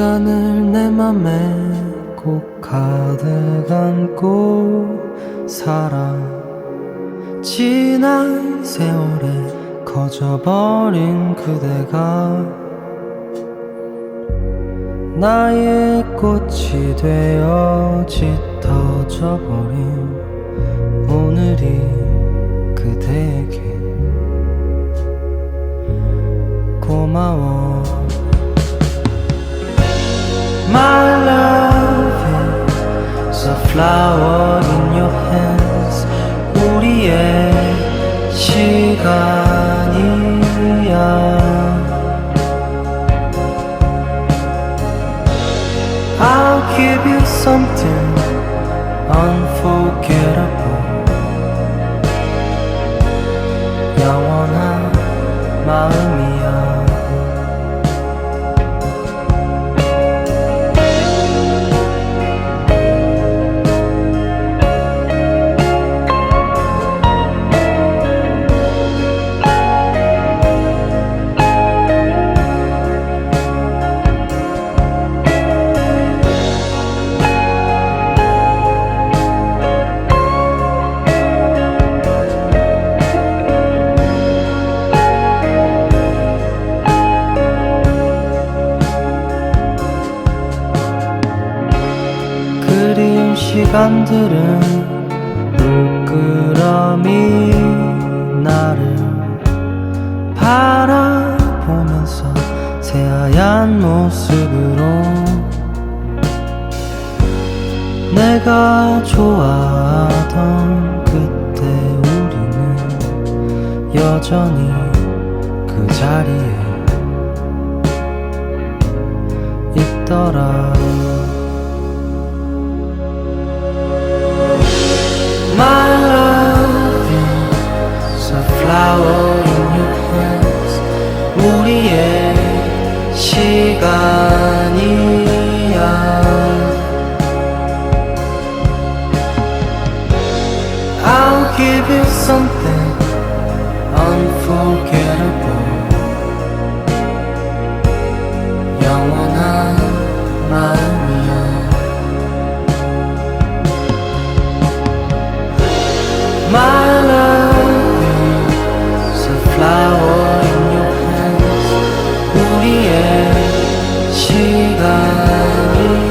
시간을 내 맘에 꼭 가득 안고 살아. 지난 세월에 커져버린 그대가 나의 꽃이 되어 짙어져버린 오늘이 그대에게 고마워 flower in your hands 우리의 시간이야 I'll give you something 시간들은 물끄러미 나를 바라보면서 새하얀 모습으로 내가 좋아하던 그때 우리는 여전히 그 자리에 있더라 something unforgettable 영원한 마음이야 My love is a flower in your hands 우리의 시간이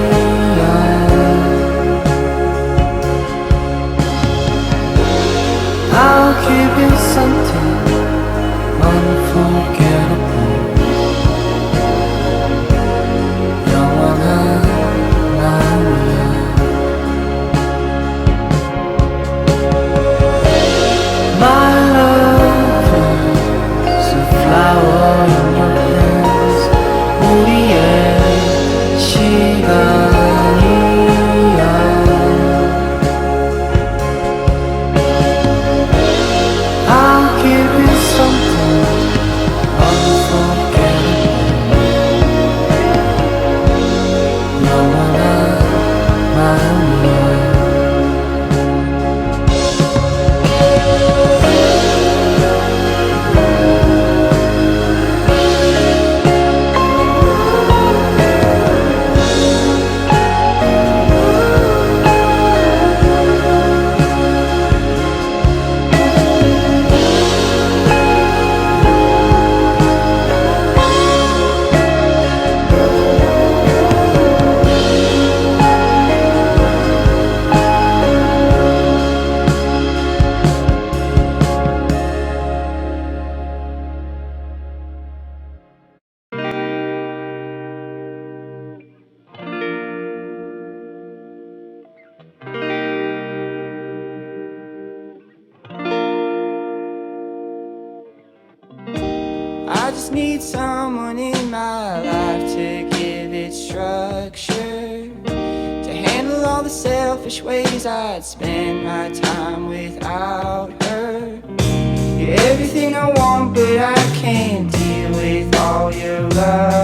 I just need someone in my life to give it structure. To handle all the selfish ways I'd spend my time without her. You're everything I want, but I can't deal with all your lovers.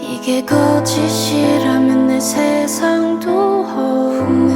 이게 거짓이라면 내 세상도 홀